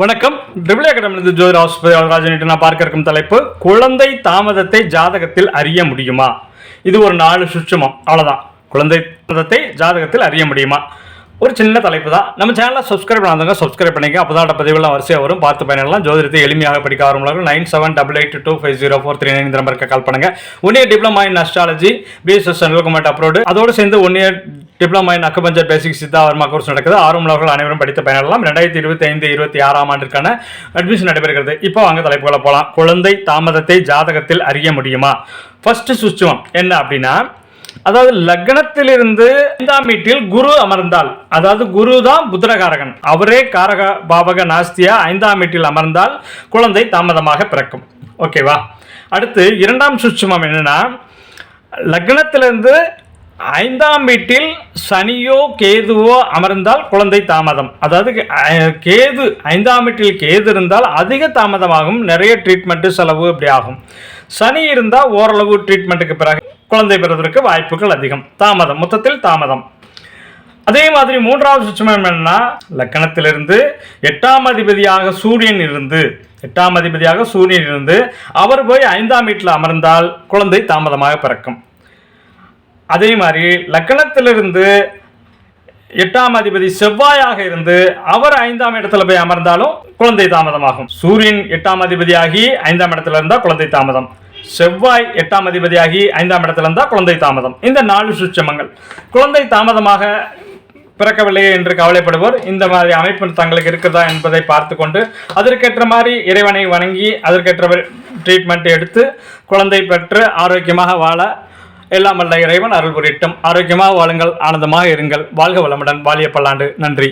வணக்கம். ட்ரிபிள் அகாடமிலிருந்து ஜோதிர ஆஸ்பதி நான் பார்க்க இருக்கும் தலைப்பு குழந்தை தாமதத்தை ஜாதகத்தில் அறிய முடியுமா? இது ஒரு நாலு சுற்றுமம் அவ்வளோதான் குழந்தை தாமதத்தை ஜாதகத்தில் அறிய முடியுமா? ஒரு சின்ன தலைப்பு தான். நம்ம சேனலை சப்ஸ்கிரைப் பண்ணாதவங்க சப்ஸ்கிரைப் பண்ணிக்க அப்போ பதிவுலாம் வரிசையாக வரும். பார்த்து பயனெல்லாம் ஜோதிடத்தை எளிமையாக படிக்க ஆரம்பிக்கும் nine seven double eight two five zero four three nine இந்த நம்பருக்கு கால் பண்ணுங்க. One year diploma in astrology PSS central abroad அதோடு சேர்ந்து one year diploma in acupuncture basic Siddha Varma course நடக்குது. ஆர்வமுள்ளவர்கள் அனைவரும் படித்த பயனடலாம் ரெண்டாயிரத்தி இருபத்தி ஐந்து இருபத்தி ஆறாம் ஆண்டிற்கான அட்மிஷன் நடைபெறுகிறது. இப்போ வாங்க தலைப்புகளை போகலாம் குழந்தை தாமதத்தை ஜாதகத்தில் அறிய முடியுமா? ஃபர்ஸ்ட் சுச்சுவம் என்ன அப்படின்னா அதாவது லக்னத்திலிருந்து ஐந்தாம் வீட்டில் குரு அமர்ந்தால் அதாவது குரு தான் புத்திரகாரகன். அவரே காரக பாவக நாஸ்தியா ஐந்தாம் வீட்டில் அமர்ந்தால் குழந்தை தாமதமாக பிறக்கும். ஓகேவா அடுத்து இரண்டாம் சுட்சுமம் என்னன்னா லக்னத்திலிருந்து ஐந்தாம் வீட்டில் சனியோ கேதுவோ அமர்ந்தால் குழந்தை தாமதம். அதாவது கேது ஐந்தாம் வீட்டில் கேது இருந்தால் அதிக தாமதமாகும். நிறைய ட்ரீட்மெண்ட்டு செலவு இப்படி ஆகும். சனி இருந்தால் ஓரளவு ட்ரீட்மெண்ட்டுக்கு பிறகு குழந்தை பெறுவதற்கு வாய்ப்புகள் அதிகம். தாமதம் மொத்தத்தில் தாமதம். அதே மாதிரி மூன்றாவது சுற்றுமம் என்னன்னா லக்கணத்திலிருந்து எட்டாம் அதிபதியாக சூரியன் இருந்து எட்டாம் அதிபதியாக சூரியன் இருந்து அவர் போய் ஐந்தாம் வீட்டில் அமர்ந்தால் குழந்தை தாமதமாக பிறக்கும். அதே மாதிரி லக்கணத்திலிருந்து எட்டாம் அதிபதி செவ்வாயாக இருந்து அவர் ஐந்தாம் இடத்துல போய் அமர்ந்தாலும் குழந்தை தாமதமாகும். சூரியன் எட்டாம் அதிபதியாகி ஐந்தாம் இடத்துல இருந்தால் குழந்தை தாமதம். செவ்வாய் எட்டாம் அதிபதியாகி ஐந்தாம் இடத்துல இருந்தால் குழந்தை தாமதம். இந்த நாலு சுட்சமங்கள். குழந்தை தாமதமாக பிறக்கவில்லையே என்று கவலைப்படுவோர் இந்த மாதிரி அமைப்பு தங்களுக்கு இருக்குதா என்பதை பார்த்து கொண்டு அதற்கேற்ற மாதிரி இறைவனை வணங்கி அதற்கேற்ற ட்ரீட்மெண்ட் எடுத்து குழந்தை பெற்று ஆரோக்கியமாக வாழ எல்லாம் வல்ல இறைவன் அருள் புரியட்டும் ஆரோக்கியமாக வாழுங்கள் ஆனந்தமாக இருங்கள். வாழ்க வளமுடன் வாலிய பல்லாண்டு நன்றி.